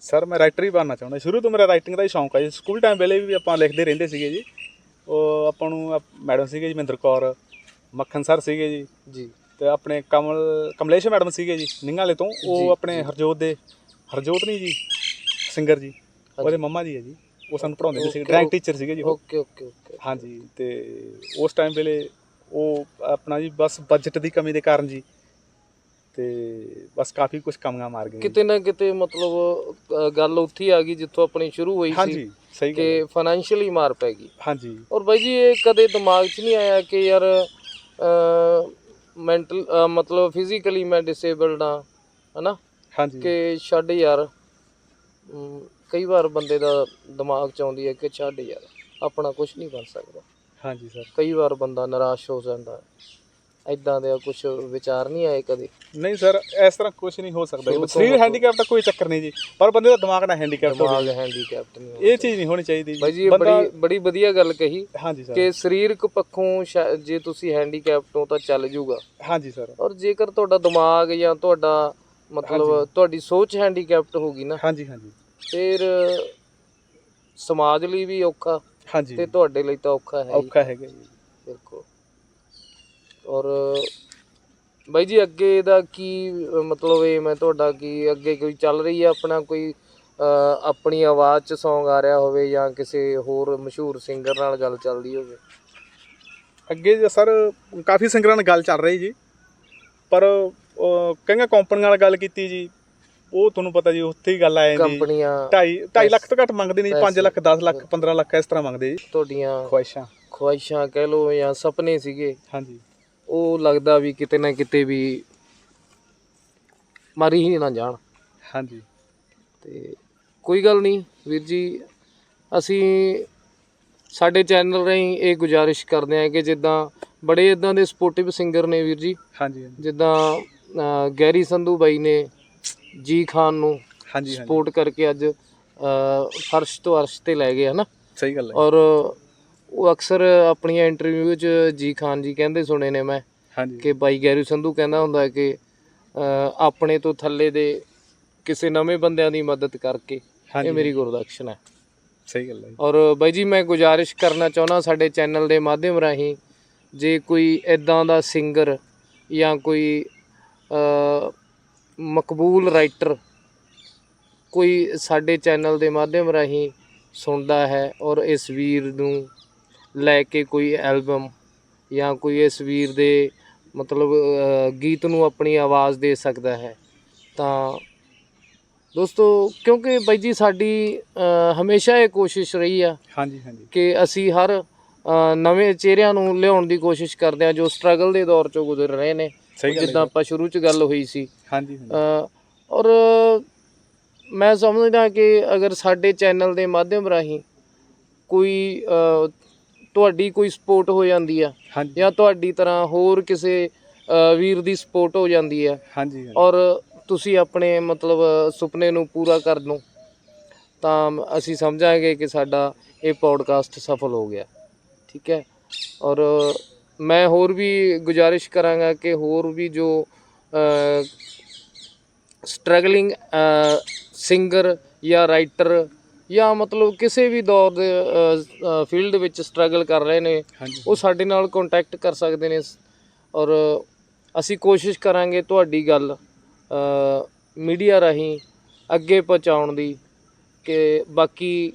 ਸਰ ਮੈਂ ਰਾਈਟਰ ਹੀ ਬਣਨਾ ਚਾਹੁੰਦਾ। ਸ਼ੁਰੂ ਤੋਂ ਮੇਰਾ ਰਾਈਟਿੰਗ ਦਾ ਹੀ ਸ਼ੌਂਕ ਹੈ ਜੀ। ਸਕੂਲ ਟਾਈਮ ਵੇਲੇ ਵੀ ਆਪਾਂ ਲਿਖਦੇ ਰਹਿੰਦੇ ਸੀਗੇ ਜੀ। ਉਹ ਆਪਾਂ ਨੂੰ ਮੈਡਮ ਸੀਗੇ ਜੀ ਮਹਿੰਦਰ ਕੌਰ ਮੱਖਣ ਸਰ ਸੀਗੇ ਜੀ। ਜੀ। ਤੇ ਆਪਣੇ ਕਮਲ ਕਮਲੇਸ਼ ਮੈਡਮ ਸੀਗੇ ਜੀ ਨਿੰਗਾਲੇ ਤੋਂ। ਉਹ ਆਪਣੇ। ਹਰਜੋਤ ਦੇ ਹਰਜੋਤ ਨਹੀਂ ਜੀ ਸਿੰਗਰ ਜੀ। ਉਹਦੇ ਮੰਮਾ ਜੀ ਹੈ ਜੀ। ਉਹ ਸਾਨੂੰ ਪੜਾਉਂਦੇ ਹੁੰਦੇ ਸੀ ਡਰਾਇੰਗ ਟੀਚਰ ਸੀਗੇ ਜੀ ਉਹ। ਓਕੇ ਓਕੇ ਓਕੇ ਹਾਂਜੀ ਤੇ ਉਸ ਟਾਈਮ ਵੇਲੇ ਉਹ ਆਪਣਾ ਜੀ ਬਸ ਬਜਟ ਦੀ ਕਮੀ ਦੇ ਕਾਰਨ ਜੀ ਤੇ ਬਸ ਕਾਫੀ ਕੁਝ ਕਮੀਆਂ ਮਾਰ ਗਏ ਕਿਤੇ ਨਾ ਕਿਤੇ ਮਤਲਬ ਗੱਲ ਉੱਥੇ ਆ ਗਈ ਜਿੱਥੋਂ ਆਪਣੀ ਸ਼ੁਰੂ ਹੋਈ ਸੀ ਹਾਂਜੀ ਸਹੀ ਗੱਲ ਕਿ। ਫਾਈਨੈਂਸ਼ੀਅਲੀ ਮਾਰ ਪੈ ਗਈ। ਹਾਂਜੀ। ਔਰ ਬਾਈ ਜੀ ਇਹ ਕਦੇ ਦਿਮਾਗ 'ਚ ਨਹੀਂ ਆਇਆ ਕਿ ਯਾਰ ਮੈਂਟਲ ਮਤਲਬ ਫਿਜ਼ੀਕਲੀ ਮੈਂ ਡਿਸੇਬਲਡ ਆ ਹਨਾ? ਹਾਂਜੀ। ਕਿ ਛੱਡ ਯਾਰ ਕਈ ਵਾਰ ਬੰਦੇ ਦਾ ਦਿਮਾਗ 'ਚ ਆਉਂਦੀ ਹੈ ਕਿ ਛੱਡ ਯਾਰ ਆਪਣਾ ਕੁਝ ਨਹੀਂ ਬਣ ਸਕਦਾ। ਹਾਂਜੀ ਸਰ। ਕਈ ਵਾਰ ਬੰਦਾ ਨਿਰਾਸ਼ ਹੋ ਜਾਂਦਾ। ਐਦਾਂ ਦੇ ਕੁਝ ਵਿਚਾਰ ਨਹੀਂ ਆਏ ਕਦੇ? ਨਹੀਂ ਸਰ ਇਸ ਤਰ੍ਹਾਂ ਕੁਝ ਨਹੀਂ ਹੋ ਸਕਦਾ ਜੀ। ਤੋਂ ਸਰੀਰ ਹੈਂਡੀਕੈਪ ਦਾ ਕੋਈ ਚੱਕਰ ਨਹੀਂ ਜੀ। ਪਰ ਬੰਦੇ ਦਾ ਦਿਮਾਗ ਨਾ ਹੈਂਡੀਕੈਪ ਦਿਮਾਗ ਹੋਵੇ। ਹੈਂਡੀਕੈਪਟ ਨਹੀਂ ਇਹ ਚੀਜ਼ ਨਹੀਂ ਹੋਣੀ ਚਾਹੀਦੀ ਬਾਈ ਜੀ ਇਹ ਬੰਦਾ- ਬੜੀ ਬੜੀ ਵਧੀਆ ਗੱਲ ਕਹੀ ਹਾਂਜੀ ਸਰ। ਕਿ ਸਰੀਰਕ ਪੱਖੋਂ ਸ਼ਾ- ਜੇ ਤੁਸੀਂ ਹੈਂਡੀਕੈਪਟ ਹੋ ਤਾਂ ਚੱਲ ਜੂਗਾ। ਹਾਂਜੀ ਸਰ। ਔਰ ਜੇਕਰ ਤੁਹਾਡਾ ਦਿਮਾਗ ਜਾਂ ਤੁਹਾਡਾ ਮਤਲਬ ਹਾਂਜੀ। ਤੁਹਾਡੀ ਸੋਚ ਹੈਂਡੀਕੈਪਟ ਹੋਗੀ ਨਾ ਹਾਂਜੀ ਹਾਂਜੀ। ਫਿਰ ਸਮਾਜ ਲਈ ਵੀ ਔਖਾ ਹਾਂਜੀ। ਤੇ ਤੁਹਾਡੇ ਲਈ ਤਾਂ ਔਖਾ ਹੈ ਔਖਾ ਹੈਗਾ ਜੀ। ਬਿਲਕੁਲ। ਔਰ ਬਾਈ ਜੀ ਅੱਗੇ ਦਾ ਕੀ ਮਤਲਬ ਇਹ ਮੈਂ ਤੁਹਾਡਾ ਕੀ ਅੱਗੇ ਕੋਈ ਚੱਲ ਰਹੀ ਹੈ ਆਪਣਾ ਕੋਈ ਆਪਣੀ ਆਵਾਜ਼ 'ਚ Song ਆ ਰਿਹਾ ਹੋਵੇ ਜਾਂ ਕਿਸੇ ਹੋਰ ਮਸ਼ਹੂਰ ਸਿੰਗਰ ਨਾਲ ਗੱਲ ਚੱਲਦੀ ਹੋਵੇ? ਅੱਗੇ ਜੇ ਸਰ ਕਾਫੀ ਸਿੰਗਰਾਂ ਨਾਲ ਗੱਲ ਚੱਲ ਰਹੀ ਜੀ। ਪਰ ਕਈਆਂ ਕੰਪਨੀਆਂ ਨਾਲ ਗੱਲ ਕੀਤੀ ਜੀ। ਉਹ ਤੁਹਾਨੂੰ ਪਤਾ ਜੀ ਉੱਥੇ ਹੀ ਗੱਲ ਆ ਜਾਂਦੀ ਕੰਪਨੀਆਂ 2.5 2.5 ਲੱਖ ਤੋਂ ਘੱਟ ਮੰਗਦੇ ਨਹੀਂ 5 ਪੈਸੇ। ਲੱਖ 10 ਲੱਖ 15 ਲੱਖ ਇਸ ਤਰ੍ਹਾਂ ਮੰਗਦੇ ਜੀ। ਤੁਹਾਡੀਆਂ ਖੁਆਇਸ਼ਾਂ। ਖੁਆਇਸ਼ਾਂ ਕਹਿ ਲਓ ਜਾਂ ਸੁਪਨੇ ਸੀਗੇ। ਹਾਂਜੀ। ਉਹ ਲੱਗਦਾ ਵੀ ਕਿਤੇ ਨਾ ਕਿਤੇ ਵੀ ਮਰੀ ਹੀ ਨਾ ਜਾਣ। ਹਾਂਜੀ। ਤੇ ਕੋਈ ਗੱਲ ਨਹੀਂ ਵੀਰ ਜੀ ਅਸੀਂ ਸਾਡੇ ਚੈਨਲ ਰਾਹੀਂ ਇਹ ਗੁਜ਼ਾਰਿਸ਼ ਕਰਦੇ ਹਾਂ ਕਿ ਜਿੱਦਾਂ ਬੜੇ ਇਦਾਂ ਦੇ ਸਪੋਰਟਿਵ ਸਿੰਗਰ ਨੇ ਵੀਰ ਜੀ। ਹਾਂਜੀ ਜਿੱਦਾਂ ਗੈਰੀ ਸੰਧੂ ਬਾਈ ਨੇ ਜੀ ਖਾਨ ਨੂੰ ਹਾਂਜੀ ਹਾਂਜੀ। ਸਪੋਰਟ ਕਰਕੇ ਅੱਜ ਅਹ, ਫਰਸ਼ ਤੋਂ ਅਰਸ਼ ਤੇ ਲੈ ਗਏ ਹਨਾ? ਸਹੀ ਗੱਲ ਹੈ। ਔਰ ਉਹ ਅਕਸਰ ਆਪਣੀਆਂ ਇੰਟਰਵਿਊ 'ਚ ਜੀ ਖਾਨ ਜੀ ਕਹਿੰਦੇ ਸੁਣੇ ਨੇ ਮੈਂ ਹਾਂਜੀ। ਕਿ ਬਾਈ ਗੈਰੀ ਸੰਧੂ ਕਹਿੰਦਾ ਹੁੰਦਾ ਹੈ ਕਿ ਅਹ, ਆਪਣੇ ਤੋਂ ਥੱਲੇ ਦੇ ਕਿਸੇ ਨਵੇਂ ਬੰਦਿਆਂ ਦੀ ਮਦਦ ਕਰਕੇ ਇਹ ਮੇਰੀ ਗੁਰਦਕਸ਼ਨ ਹੈ। ਸਹੀ ਗੱਲ ਹੈ ਜੀ। ਔਰ ਬਾਈ ਜੀ ਮੈਂ ਗੁਜ਼ਾਰਿਸ਼ ਕਰਨਾ ਚਾਹੁੰਦਾ ਸਾਡੇ ਚੈਨਲ ਦੇ ਮਾਧਿਅਮ ਰਾਹੀਂ ਜੇ ਕੋਈ ਇਦਾਂ ਦਾ ਸਿੰਗਰ ਜਾਂ ਕੋਈ ਅ, ਮਕਬੂਲ ਰਾਈਟਰ ਕੋਈ ਸਾਡੇ ਚੈਨਲ ਦੇ ਮਾਧਿਅਮ ਰਾਹੀਂ ਸੁਣਦਾ ਹੈ ਔਰ ਇਸ ਵੀਰ ਨੂੰ ਲੈ ਕੇ ਕੋਈ ਐਲਬਮ ਜਾਂ ਕੋਈ ਇਸ ਵੀਰ ਦੇ ਮਤਲਬ ਗੀਤ ਨੂੰ ਆਪਣੀ ਆਵਾਜ਼ ਦੇ ਸਕਦਾ ਹੈ ਤਾਂ ਦੋਸਤੋ ਕਿਉਂਕਿ ਬਾਈ ਜੀ ਸਾਡੀ ਹਮੇਸ਼ਾ ਇਹ ਕੋਸ਼ਿਸ਼ ਰਹੀ ਆ ਹਾਂਜੀ ਹਾਂਜੀ। ਕਿ ਅਸੀਂ ਹਰ ਨਵੇਂ ਚਿਹਰਿਆਂ ਨੂੰ ਲਿਆਉਣ ਦੀ ਕੋਸ਼ਿਸ਼ ਕਰਦੇ ਆ ਜੋ ਸਟਰਗਲ ਦੇ ਦੌਰ ਚੋਂ ਗੁਜ਼ਰ ਰਹੇ ਨੇ। ਸਹੀ ਗੱਲ ਜਿੱਦਾਂ। ਆਪਾਂ ਸ਼ੁਰੂ ਚ ਗੱਲ ਹੋਈ ਸੀ। ਹਾਂਜੀ ਔਰ ਮੈਂ ਸਮਝਦਾ ਕਿ ਅਗਰ ਸਾਡੇ ਚੈਨਲ ਦੇ ਮਾਧਿਅਮ ਰਾਹੀਂ ਕੋਈ ਤੁਹਾਡੀ ਕੋਈ ਸਪੋਰਟ ਹੋ ਜਾਂਦੀ ਆ ਜਾਂ ਤੁਹਾਡੀ ਤਰ੍ਹਾਂ ਹੋਰ ਕਿਸੇ ਵੀਰ ਦੀ ਸਪੋਰਟ ਹੋ ਜਾਂਦੀ ਆ ਹਾਂਜੀ। ਔਰ ਤੁਸੀਂ ਆਪਣੇ ਮਤਲਬ ਸੁਪਨੇ ਨੂੰ ਪੂਰਾ ਕਰ ਲਓ ਤਾਂ ਅਸੀਂ ਸਮਝਾਂਗੇ ਕਿ ਸਾਡਾ ਇਹ ਪੌਡਕਾਸਟ ਸਫਲ ਹੋ ਗਿਆ। ਠੀਕ ਹੈ? ਔਰ ਮੈਂ ਹੋਰ ਵੀ ਗੁਜ਼ਾਰਿਸ਼ ਕਰਾਂਗਾ ਕਿ ਹੋਰ ਵੀ ਜੋ ਸਟਰਗਲਿੰਗ ਸਿੰਗਰ ਜਾਂ ਰਾਈਟਰ ਜਾਂ ਮਤਲਬ ਕਿਸੇ ਵੀ ਦੌਰ ਦੇ ਫੀਲਡ ਵਿੱਚ ਸਟਰਗਲ ਕਰ ਰਹੇ ਨੇ ਉਹ ਸਾਡੇ ਨਾਲ ਕੰਟੈਕਟ ਕਰ ਸਕਦੇ ਨੇ। ਔਰ ਅਸੀਂ ਕੋਸ਼ਿਸ਼ ਕਰਾਂਗੇ ਤੁਹਾਡੀ ਗੱਲ ਮੀਡੀਆ ਰਾਹੀਂ ਅੱਗੇ ਪਹੁੰਚਾਉਣ ਦੀ ਕਿ ਬਾਕੀ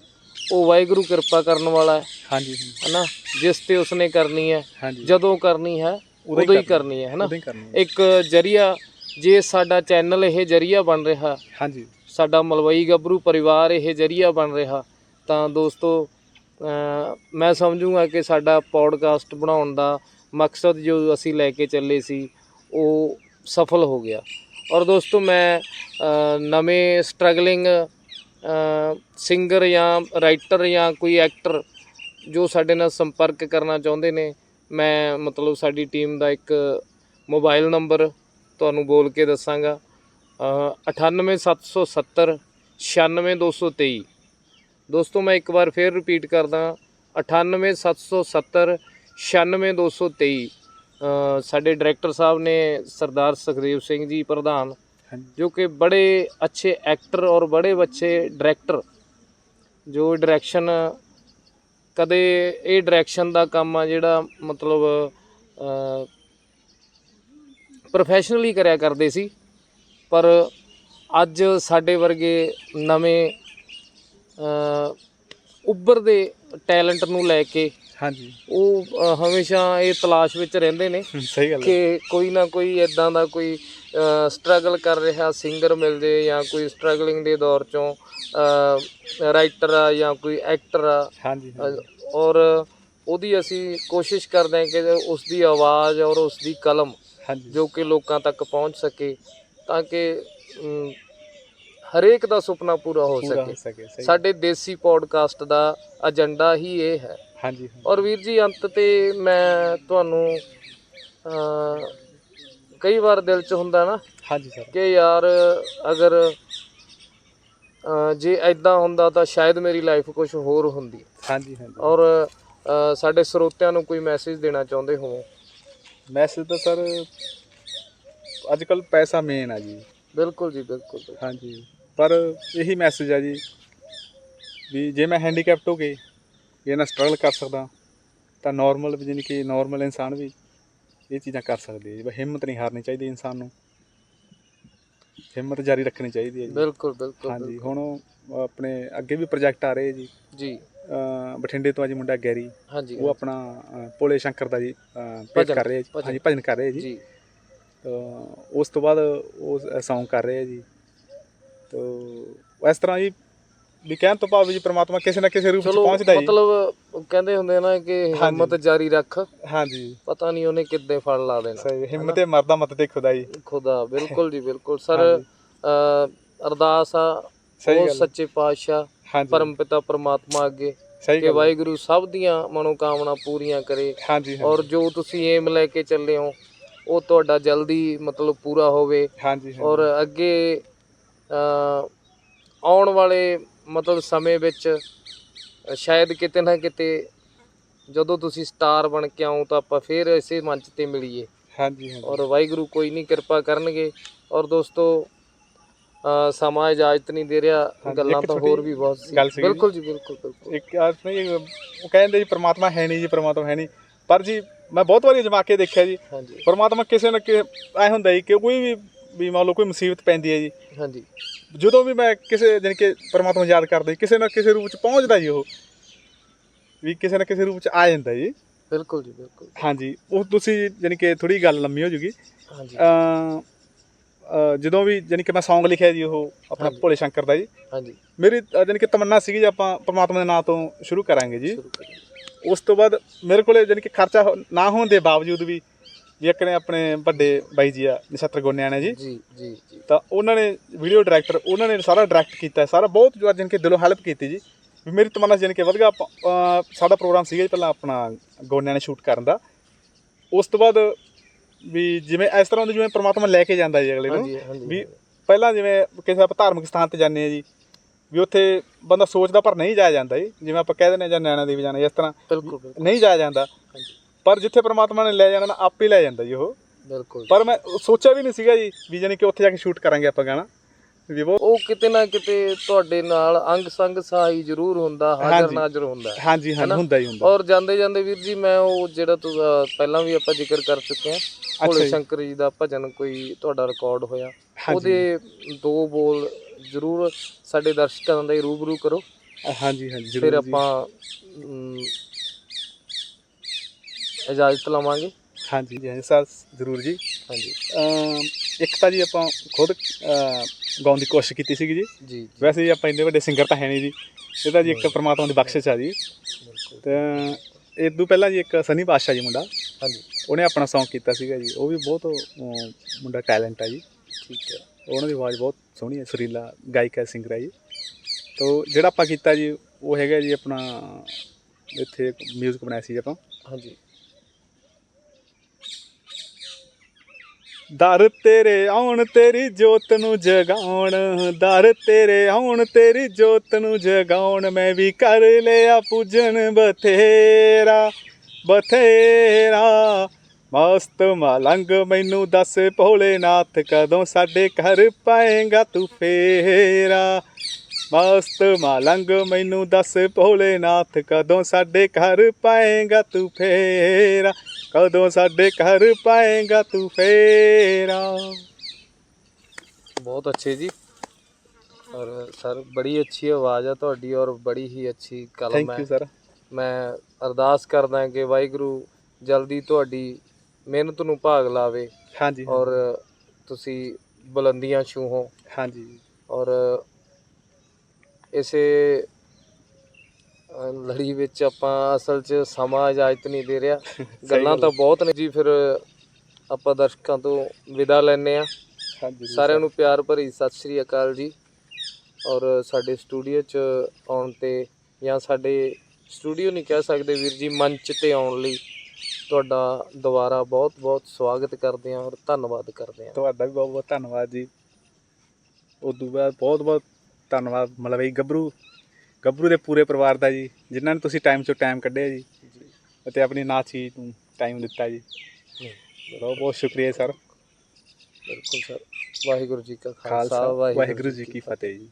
ਉਹ ਵਾਹਿਗੁਰੂ ਕਿਰਪਾ ਕਰਨ ਵਾਲਾ ਹੈ। ਹਾਂਜੀ ਹਨਾ? ਜਿਸ ਤੇ ਉਸਨੇ ਕਰਨੀ ਹੈ ਜਦੋਂ ਕਰਨੀ ਹੈ ਉਦੋਂ ਹੀ ਕਰਨੀ ਹੈ ਹਨਾ। ਇੱਕ ਜਰੀਆ ਜੇ ਸਾਡਾ ਚੈਨਲ ਇਹ ਜਰੀਆ ਬਣ ਰਿਹਾ ਹਾਂਜੀ। ਸਾਡਾ ਮਲਵਈ ਗੱਭਰੂ ਪਰਿਵਾਰ ਇਹ ਜਰੀਆ ਬਣ ਰਿਹਾ ਤਾਂ ਦੋਸਤੋ ਮੈਂ ਸਮਝੂਗਾ ਕਿ ਸਾਡਾ ਪੌਡਕਾਸਟ ਬਣਾਉਣ ਦਾ ਮਕਸਦ ਜੋ ਅਸੀਂ ਲੈ ਕੇ ਚੱਲੇ ਸੀ ਉਹ ਸਫਲ ਹੋ ਗਿਆ। ਔਰ ਦੋਸਤੋ ਮੈਂ ਨਵੇਂ ਸਟਰਗਲਿੰਗ ਸਿੰਗਰ ਜਾਂ ਰਾਈਟਰ ਜਾਂ ਕੋਈ ਐਕਟਰ ਜੋ ਸਾਡੇ ਨਾਲ ਸੰਪਰਕ ਕਰਨਾ ਚਾਹੁੰਦੇ ਨੇ ਮੈਂ ਮਤਲਬ ਸਾਡੀ ਟੀਮ ਦਾ ਇੱਕ ਮੋਬਾਈਲ ਨੰਬਰ ਤੁਹਾਨੂੰ ਬੋਲ ਕੇ ਦੱਸਾਂਗਾ। ਅ, 98770 96223 ਦੋਸਤੋ ਮੈਂ ਇੱਕ ਵਾਰ ਫੇਰ ਰਿਪੀਟ ਕਰਦਾ 98770 96223 ਅ, ਸਾਡੇ ਡਾਇਰੈਕਟਰ ਸਾਹਿਬ ਨੇ ਸਰਦਾਰ ਸੁਖਦੇਵ ਸਿੰਘ ਜੀ ਪ੍ਰਧਾਨ ਹਾਂਜੀ। ਜੋ ਕਿ ਬੜੇ ਅੱਛੇ ਐਕਟਰ ਔਰ ਬੜੇ ਅੱਛੇ ਡਾਇਰੈਕਟਰ ਜੋ ਡਾਇਰੈਕਸ਼ਨ ਕਦੇ ਇਹ ਡਾਇਰੈਕਸ਼ਨ ਦਾ ਕੰਮ ਆ ਜਿਹੜਾ ਮਤਲਬ ਪ੍ਰੋਫੈਸ਼ਨਲੀ ਕਰਿਆ ਕਰਦੇ ਸੀ ਪਰ ਅੱਜ ਸਾਡੇ ਵਰਗੇ ਨਵੇਂ ਅ, ਉੱਭਰਦੇ ਟੈਲੈਂਟ ਨੂੰ ਲੈ ਕੇ ਹਾਂਜੀ। ਉਹ ਅ, ਹਮੇਸ਼ਾ ਇਹ ਤਲਾਸ਼ ਵਿੱਚ ਰਹਿੰਦੇ ਨੇ ਸਹੀ ਗੱਲ ਹੈ। ਕਿ ਕੋਈ ਨਾ ਕੋਈ ਇਦਾਂ ਦਾ ਕੋਈ ਸਟਰਗਲ ਕਰ ਰਿਹਾ ਸਿੰਗਰ ਮਿਲ ਜੇ ਜਾਂ ਕੋਈ ਸਟਰਗਲਿੰਗ ਦੇ ਦੌਰ ਚੋਂ ਰਾਈਟਰ ਆ ਜਾਂ ਕੋਈ ਐਕਟਰ ਆ। ਹਾਂਜੀ ਅ, ਔਰ ਉਹਦੀ ਅਸੀਂ ਕੋਸ਼ਿਸ਼ ਕਰਦੇ ਹਾਂ ਕਿ ਉਸ ਦੀ ਆਵਾਜ਼ ਔਰ ਉਸ ਦੀ ਕਲਮ ਹਾਂਜੀ। ਜੋ ਕਿ ਲੋਕਾਂ ਤੱਕ ਪਹੁੰਚ ਸਕੇ ਤਾਂ ਕਿ ਅਮ, ਹਰੇਕ ਦਾ ਸੁਪਨਾ ਪੂਰਾ ਹੋ ਪੂਰਾ ਹੋ ਸਕੇ। ਸਕੇ ਸਹੀ। ਸਾਡੇ ਦੇਸੀ ਪੋਡਕਾਸਟ ਦਾ ਏਜੰਡਾ ਹੀ ਇਹ ਹੈ ਹਾਂਜੀ। ਔਰ ਵੀਰ ਜੀ ਅੰਤ ਤੇ ਮੈਂ ਤੁਹਾਨੂੰ ਅ, ਕਈ ਵਾਰ ਦਿਲ 'ਚ ਹੁੰਦਾ ਨਾ ਹਾਂਜੀ ਸਰ। ਕਿ ਯਾਰ ਅਗਰ ਜੇ ਐਦਾਂ ਹੁੰਦਾ ਤਾਂ ਸ਼ਾਇਦ ਮੇਰੀ ਲਾਈਫ ਕੁਝ ਹੋਰ ਹੁੰਦੀ। ਹਾਂਜੀ ਹਾਂਜੀ। ਔਰ ਸਾਡੇ ਸਰੋਤਿਆਂ ਨੂੰ ਕੋਈ ਮੈਸੇਜ ਦੇਣਾ ਚਾਹੁੰਦੇ ਹੋ ਮੈਸੇਜ ਤਾਂ ਸਰ ਅੱਜ ਕੱਲ ਪੈਸਾ ਮੇਨ ਆ ਜੀ। ਬਿਲਕੁਲ ਜੀ ਬਿਲਕੁਲ। ਹਾਂਜੀ। ਪਰ ਇਹੀ ਮੈਸੇਜ ਆ ਜੀ ਵੀ ਜੇ ਮੈਂ ਹੈਂਡੀਕੈਪਟ ਹੋ ਕੇ ਜੇ ਨਾ ਸਟਰਗਲ ਕਰ ਸਕਦਾ ਤਾਂ ਨਾਰਮਲ ਵੀ ਜਾਣੀ ਕਿ ਨਾਰਮਲ ਇਨਸਾਨ ਵੀ ਇਹ ਚੀਜ਼ਾਂ ਕਰ ਸਕਦੇ ਜੀ। ਬਸ ਹਿੰਮਤ ਨਹੀਂ ਹਾਰਨੀ ਚਾਹੀਦੀ ਇਨਸਾਨ ਨੂੰ। ਹਿੰਮਤ ਜਾਰੀ ਰੱਖਣੀ ਚਾਹੀਦੀ ਹੈ ਜੀ। ਬਿਲਕੁਲ ਬਿਲਕੁਲ ਹਾਂਜੀ। ਹੁਣ ਆਪਣੇ ਅੱਗੇ ਵੀ ਪ੍ਰੋਜੈਕਟ ਆ ਰਹੇ ਜੀ। ਜੀ। ਬਠਿੰਡੇ ਤੋਂ ਆ ਜੀ ਮੁੰਡਾ ਗੈਰੀ ਹਾਂਜੀ ਉਹ ਆਪਣਾ ਭੋਲੇ ਸ਼ੰਕਰ ਦਾ ਜੀ ਭਜਨ, ਕਰ ਰਹੇ ਜੀ। ਹਾਂਜੀ ਭਜਨ ਕਰ ਰਹੇ ਜੀ। ਜੀ। ਤਾਂ ਉਸ ਤੋਂ ਬਾਅਦ ਉਹ ਸੌਂਗ ਕਰ ਰਹੇ ਜੀ। ਤਾਂ ਇਸ ਤਰ੍ਹਾਂ ਜੀ ਵੀ ਕਹਿਣ ਤੋਂ ਭਾਵ ਜੀ ਪ੍ਰਮਾਤਮਾ ਕਿਸੇ ਨਾ ਕਿਸੇ ਰੂਪ ਚ ਚਲੋ ਪਹੁੰਚਦਾ ਜੀ ਮਤਲਬ ਕਹਿੰਦੇ ਹੁੰਦੇ ਨਾ ਕਿ ਹਿੰਮਤ ਜਾਰੀ ਰੱਖ। ਹਾਂਜੀ। ਪਤਾ ਨਹੀਂ ਉਹਨੇ ਕਿੱਦੇ ਫਲ ਲਾ ਦੇਣਾ। ਸਹੀ ਹਿੰਮਤ ਮਰਦਾ ਮਤ ਤੇ ਖੁਦਾ ਜੀ ਖੁਦਾ ਬਿਲਕੁਲ ਜੀ ਬਿਲਕੁਲ। ਸਰ ਅਰਦਾਸ ਆ ਸਹੀ ਉਹ ਗੱਲ ਹੈ। ਸੱਚੇ ਪਾਤਸ਼ਾਹ ਪਰਮ ਪਿਤਾ ਪਰਮਾਤਮਾ ਅੱਗੇ ਕਿ ਹੈ। ਵਾਹਿਗੁਰੂ ਸਭ ਦੀਆਂ ਮਨੋਕਾਮਨਾ ਪੂਰੀਆਂ ਕਰੇ। ਹਾਂਜੀ ਔਰ ਜੋ ਤੁਸੀਂ ਏਮ ਲੈ ਕੇ ਚੱਲੇ ਹੋ ਉਹ ਤੁਹਾਡਾ ਜਲਦੀ ਮਤਲਬ ਪੂਰਾ ਹੋਵੇ। ਔਰ ਅੱਗੇ ਆਉਣ ਵਾਲੇ ਮਤਲਬ ਸਮੇਂ ਵਿੱਚ ਸ਼ਾਇਦ ਕਿਤੇ ਨਾ ਕਿਤੇ ਜਦੋਂ ਤੁਸੀਂ ਸਟਾਰ ਬਣ ਕੇ ਆਓ ਤਾਂ ਆਪਾਂ ਫੇਰ ਇਸੇ ਮੰਚ ਤੇ ਮਿਲੀਏ। ਹਾਂਜੀ ਹਾਂਜੀ। ਔਰ ਵਾਹਿਗੁਰੂ ਕੋਈ ਨਹੀਂ ਕਿਰਪਾ ਕਰਨਗੇ। ਔਰ ਦੋਸਤੋ ਅ, ਸਮਾਂ ਇਜਾਜ਼ਤ ਨਹੀਂ ਦੇ ਰਿਹਾ। ਹਾਂਜੀ, ਗੱਲਾਂ ਇੱਕ ਤਾਂ ਛੋਟੀ ਹੋਰ ਵੀ ਬਹੁਤ ਸੀ। ਗੱਲ ਸੀਗੀ ਜੀ। ਬਿਲਕੁਲ ਜੀ। ਬਿਲਕੁਲ ਬਿਲਕੁਲ। ਇੱਕ ਉਹ ਕਹਿੰਦੇ ਜੀ ਪ੍ਰਮਾਤਮਾ ਹੈ ਨਹੀਂ ਜੀ ਪ੍ਰਮਾਤਮਾ ਹੈ ਨਹੀਂ। ਪਰ ਜੀ ਮੈਂ ਬਹੁਤ ਵਾਰੀ ਅਜਮਾ ਕੇ ਦੇਖਿਆ ਜੀ। ਹਾਂਜੀ। ਪਰਮਾਤਮਾ ਕਿਸੇ ਨਾ ਕਿ ਐ ਹੁੰਦਾ ਜੀ ਕਿ ਕੋਈ ਵੀ ਵੀ ਮੰਨ ਲਓ ਕੋਈ ਮੁਸੀਬਤ ਪੈਂਦੀ ਹੈ ਜੀ। ਹਾਂਜੀ। ਜਦੋਂ ਵੀ ਮੈਂ ਕਿਸੇ ਜਾਣੀ ਕਿ ਪਰਮਾਤਮਾ ਨੂੰ ਯਾਦ ਕਰਦਾ ਜੀ, ਕਿਸੇ ਨਾ ਕਿਸੇ ਰੂਪ ਚ ਪਹੁੰਚਦਾ ਜੀ ਉਹ। ਵੀ ਕਿਸੇ ਨਾ ਕਿਸੇ ਰੂਪ ਚ ਆ ਜਾਂਦਾ ਜੀ। ਬਿਲਕੁਲ ਜੀ ਬਿਲਕੁਲ। ਹਾਂਜੀ ਉਹ ਤੁਸੀਂ ਜਾਣੀ ਕਿ ਥੋੜੀ ਗੱਲ ਲੰਮੀ ਹੋ ਜੂਗੀ। ਹਾਂਜੀ। ਅ ਜਦੋਂ ਵੀ ਜਾਣੀ ਕਿ ਮੈਂ Song ਲਿਖਿਆ ਜੀ ਉਹ ਆਪਣਾ ਹਾਂਜੀ। ਭੋਲੇ ਸ਼ੰਕਰ ਦਾ ਜੀ। ਹਾਂਜੀ। ਮੇਰੀ ਅ, ਜਾਣੀ ਕਿ ਤਮੰਨਾ ਸੀਗੀ ਜੀ ਆਪਾਂ ਪਰਮਾਤਮਾ ਦੇ ਨਾਂ ਤੋਂ ਸ਼ੁਰੂ ਕਰਾਂਗੇ ਜੀ। ਸ਼ੁਰੂ ਕਰੀਏ ਉਸ ਤੋਂ ਬਾਅਦ ਮੇਰੇ ਕੋਲੇ ਜਾਣੀ ਕਿ ਖਰਚਾ ਹੋ- ਨਾ ਹੋਣ ਦੇ ਬਾਵਜੂਦ ਵੀ ਜੀ ਇੱਕ ਨੇ ਆਪਣੇ ਵੱਡੇ ਬਾਈ ਜੀ ਆ ਨਛੱਤਰ ਗੋਨਿਆਂ ਨੇ ਜੀ। ਜੀ ਜੀ ਜੀ। ਤਾਂ ਉਹਨਾਂ ਨੇ ਵੀਡੀਓ ਡਾਇਰੈਕਟਰ ਉਹਨਾਂ ਨੇ ਸਾਰਾ ਡਾਇਰੈਕਟ ਕੀਤਾ ਸਾਰਾ ਬਹੁਤ ਜੋ ਜਾਣੀ ਕਿ ਦਿਲੋਂ ਹੈਲਪ ਕੀਤੀ ਜੀ। ਵੀ ਮੇਰੀ ਤਮੰਨਾ ਜਾਣੀ ਕਿ ਵਧਗਾ ਸਾਡਾ ਪ੍ਰੋਗਰਾਮ ਸੀਗਾ ਜੀ ਪਹਿਲਾਂ ਆਪਣਾ ਗੋਨਿਆਂ ਨੇ ਸ਼ੂਟ ਕਰਨ ਦਾ। ਉਸ ਤੋਂ ਬਾਅਦ ਵੀ ਜਿਵੇਂ ਇਸ ਤਰ੍ਹਾਂ ਦੇ ਜਿਵੇਂ ਪ੍ਰਮਾਤਮਾ ਲੈ ਕੇ ਜਾਂਦਾ ਜੀ ਅਗਲੇ ਨੂੰ। ਵੀ ਪਹਿਲਾਂ ਜਿਵੇਂ ਕਿਸੇ ਆਪਾਂ ਧਾਰਮਿਕ ਸਥਾਨ ਤੇ ਜਾਂਦੇ ਆ ਜੀ ਵੀ ਉੱਥੇ ਬੰਦਾ ਸੋਚਦਾ ਪਰ ਨਹੀਂ ਜਾਇਆ ਜਾਂਦਾ ਜੀ। ਜਿਵੇਂ ਆਪਾਂ ਕਹਿ ਦਿੰਦੇ ਜਾਂ ਨੈਣਾ ਦੇਵੀ ਜਾਣਾ ਇਸ ਤਰ੍ਹਾਂ ਨਹੀਂ ਜਾਇਆ ਜਾਂਦਾ। ਹਾਂਜੀ। ਪਰ ਜਿੱਥੇ ਪ੍ਰਮਾਤਮਾ ਨੇ ਲੈ ਜਾਣਾ ਨਾ ਆਪੇ ਲੈ ਜਾਂਦਾ ਜੀ ਉਹ ਬਿਲਕੁਲ ਪਰ ਮੈਂ ਸੋਚਿਆ ਵੀ ਨਹੀਂ ਸੀਗਾ ਜੀ ਵੀ ਜਾਣੀ ਕਿ ਉੱਥੇ ਜਾ ਕੇ ਸ਼ੂਟ ਕਰਾਂਗੇ ਆਪਾਂ ਗਾਣਾ ਵੀ ਉਹ ਕਿਤੇ ਨਾ ਕਿਤੇ ਤੁਹਾਡੇ ਨਾਲ ਅੰਗ ਸੰਗ ਸਹਾਈ ਜ਼ਰੂਰ ਹੁੰਦਾ ਹਾਜ਼ਰ ਹਾਂਜੀ। ਨਾਜ਼ਰ ਹੁੰਦਾ ਹਾਂਜੀ ਹੈਨਾ? ਹੁੰਦਾ ਹੀ ਹੁੰਦਾ ਔਰ ਜਾਂਦੇ ਜਾਂਦੇ ਵੀਰ ਜੀ ਮੈਂ ਉਹ ਜਿਹੜਾ ਪਹਿਲਾਂ ਵੀ ਆਪਾਂ ਜ਼ਿਕਰ ਕਰ ਚੁੱਕੇ ਹਾਂ ਭੋਲੇ। ਸ਼ੰਕਰ ਜੀ ਦਾ ਭਜਨ ਕੋਈ ਤੁਹਾਡਾ ਰਿਕਾਰਡ ਹੋਇਆ। ਉਹਦੇ ਦੋ ਬੋਲ ਜ਼ਰੂਰ ਸਾਡੇ ਦਰਸ਼ਕਾਂ ਦੇ ਰੂਬਰੂ ਕਰੋ ਹਾਂਜੀ ਹਾਂਜੀ ਫਿਰ ਆਪਾਂ ਇਜਾਜ਼ਤ ਲਵਾਂਗੇ। ਹਾਂਜੀ ਜੀ ਹਾਂਜੀ ਸਰ ਜ਼ਰੂਰ ਜੀ। ਹਾਂਜੀ। ਅਮ ਇੱਕ ਤਾਂ ਜੀ ਆਪਾਂ ਖੁਦ ਅਮ ਗਾਉਣ ਦੀ ਕੋਸ਼ਿਸ਼ ਕੀਤੀ ਸੀਗੀ ਜੀ। ਜੀ ਜੀ। ਵੈਸੇ ਜੀ ਆਪਾਂ ਇੰਨੇ ਵੱਡੇ ਸਿੰਗਰ ਤਾਂ ਹੈ ਨਹੀਂ ਜੀ। ਇਹ ਤਾਂ ਜੀ ਇੱਕ ਪ੍ਰਮਾਤਮਾ ਦੀ ਬਖਸ਼ਿਸ਼ ਆ ਜੀ। ਬਿਲਕੁਲ। ਤੇ ਇਹ ਤੋਂ ਪਹਿਲਾਂ ਜੀ ਇੱਕ ਸਨੀ ਬਾਦਸ਼ਾਹ ਜੀ ਮੁੰਡਾ। ਹਾਂਜੀ। ਉਹਨੇ ਆਪਣਾ Song ਕੀਤਾ ਸੀਗਾ ਜੀ। ਉਹ ਵੀ ਬਹੁਤ ਅਮ, ਮੁੰਡਾ ਟੈਲੈਂਟ ਆ ਜੀ। ਠੀਕ ਹੈ। ਉਹਨਾਂ ਦੀ ਆਵਾਜ਼ ਬਹੁਤ ਸੋਹਣੀ ਹੈ ਸੁਰੀਲਾ ਗਾਇਕਾ ਸਿੰਗਰ ਹੈ ਜੀ। ਤੋ ਜਿਹੜਾ ਆਪਾਂ ਕੀਤਾ ਜੀ ਉਹ ਹੈਗਾ ਜੀ ਆਪਣਾ ਇੱਥੇ ਮਿਊਜ਼ਿਕ ਬਣਾਇਆ ਸੀ ਆਪਾਂ। ਹਾਂਜੀ। ਦਰ ਤੇਰੇ ਆਉਣ ਤੇਰੀ ਜੋਤ ਨੂੰ ਜਗਾਉਣ, ਦਰ ਤੇਰੇ ਆਉਣ ਤੇਰੀ ਜੋਤ ਨੂੰ ਜਗਾਉਣ, ਮੈਂ ਵੀ ਕਰ ਲਿਆ ਪੂਜਨ ਬਥੇਰਾ ਬਥੇਰਾ। ਮਸਤ ਮਲੰਗ ਮੈਨੂੰ ਦੱਸ ਭੋਲੇ ਨਾਥ ਕਦੋਂ ਸਾਡੇ ਘਰ ਪਾਏਗਾ ਤੂੰ ਫੇਰਾ? ਮਸਤ ਮਲੰਗ ਮੈਨੂੰ ਦੱਸ ਭੋਲੇਨਾਥ, ਕਦੋਂ ਸਾਡੇ ਘਰ ਪਾਏਗਾ ਤੂੰ ਫੇਰਾ? ਕਦੋਂ ਸਾਡੇ ਘਰ ਪਾਏਗਾ ਤੂੰ ਫੇਰਾ? ਬਹੁਤ ਅੱਛੇ ਜੀ। ਔਰ ਸਰ ਬੜੀ ਅੱਛੀ ਆਵਾਜ਼ ਆ ਤੁਹਾਡੀ ਔਰ ਬੜੀ ਹੀ ਅੱਛੀ ਕਲਮ ਥੈਂਕ ਹੈ। ਯੂ ਸਰ ਮੈਂ ਅਰਦਾਸ ਕਰਦਾ ਕਿ ਵਾਹਿਗੁਰੂ ਜਲਦੀ ਤੁਹਾਡੀ ਮਿਹਨਤ ਨੂੰ ਭਾਗ ਲਾਵੇ ਹਾਂਜੀ। ਔਰ ਤੁਸੀਂ ਬੁਲੰਦੀਆਂ ਛੂਹੋ। ਹਾਂਜੀ। ਔਰ ਇਸੇ ਲੜੀ ਵਿੱਚ ਆਪਾਂ ਅਸਲ 'ਚ ਸਮਾਂ ਇਜਾਜ਼ਤ ਨਹੀਂ ਦੇ ਰਿਹਾ। ਗੱਲਾਂ ਤਾਂ ਬਹੁਤ ਨੇ ਜੀ ਫਿਰ ਆਪਾਂ ਦਰਸ਼ਕਾਂ ਤੋਂ ਵਿਦਾ ਲੈਨੇ ਆ ਸਾਰਿਆਂ। ਨੂੰ ਪਿਆਰ ਭਰੀ ਸਤਿ ਸ੍ਰੀ ਅਕਾਲ ਜੀ। ਔਰ ਸਾਡੇ ਸਟੂਡੀਓ 'ਚ ਆਉਣ ਤੇ ਜਾਂ ਸਾਡੇ ਸਟੂਡੀਓ ਨਹੀਂ ਕਹਿ ਸਕਦੇ ਵੀਰ ਜੀ ਮੰਚ ਤੇ ਆਉਣ ਲਈ ਤੁਹਾਡਾ ਦੁਬਾਰਾ ਬਹੁਤ ਬਹੁਤ ਸਵਾਗਤ ਕਰਦੇ ਹਾਂ ਔਰ ਧੰਨਵਾਦ ਕਰਦੇ ਹਾਂ। ਤੁਹਾਡਾ ਵੀ ਬਹੁਤ ਬਹੁਤ ਧੰਨਵਾਦ ਜੀ। ਉਦੋਂ ਬਾਅਦ ਬਹੁਤ ਬਹੁਤ ਧੰਨਵਾਦ। ਮਲਵਈ ਗੱਭਰੂ ਗੱਭਰੂ ਦੇ ਪੂਰੇ ਪਰਿਵਾਰ ਦਾ ਜੀ ਜਿਨ੍ਹਾਂ ਨੇ ਤੁਸੀਂ ਟਾਈਮ ਚੋਂ ਟਾਈਮ ਕੱਢਿਆ ਜੀ ਅਤੇ ਆਪਣੀ ਚੀਜ਼ ਨੂੰ ਟਾਈਮ ਦਿੱਤਾ ਜੀ। ਬਹੁਤ ਬਹੁਤ ਸ਼ੁਕਰੀਆ ਸਰ। ਬਿਲਕੁਲ ਸਰ। ਵਾਹਿਗੁਰੂ ਜੀ ਕਾ ਖਾਲਸਾ ਖਾਲਸਾ ਵਾਹਿਗੁਰੂ ਜੀ ਕੀ ਫਤਿਹ ਜੀ।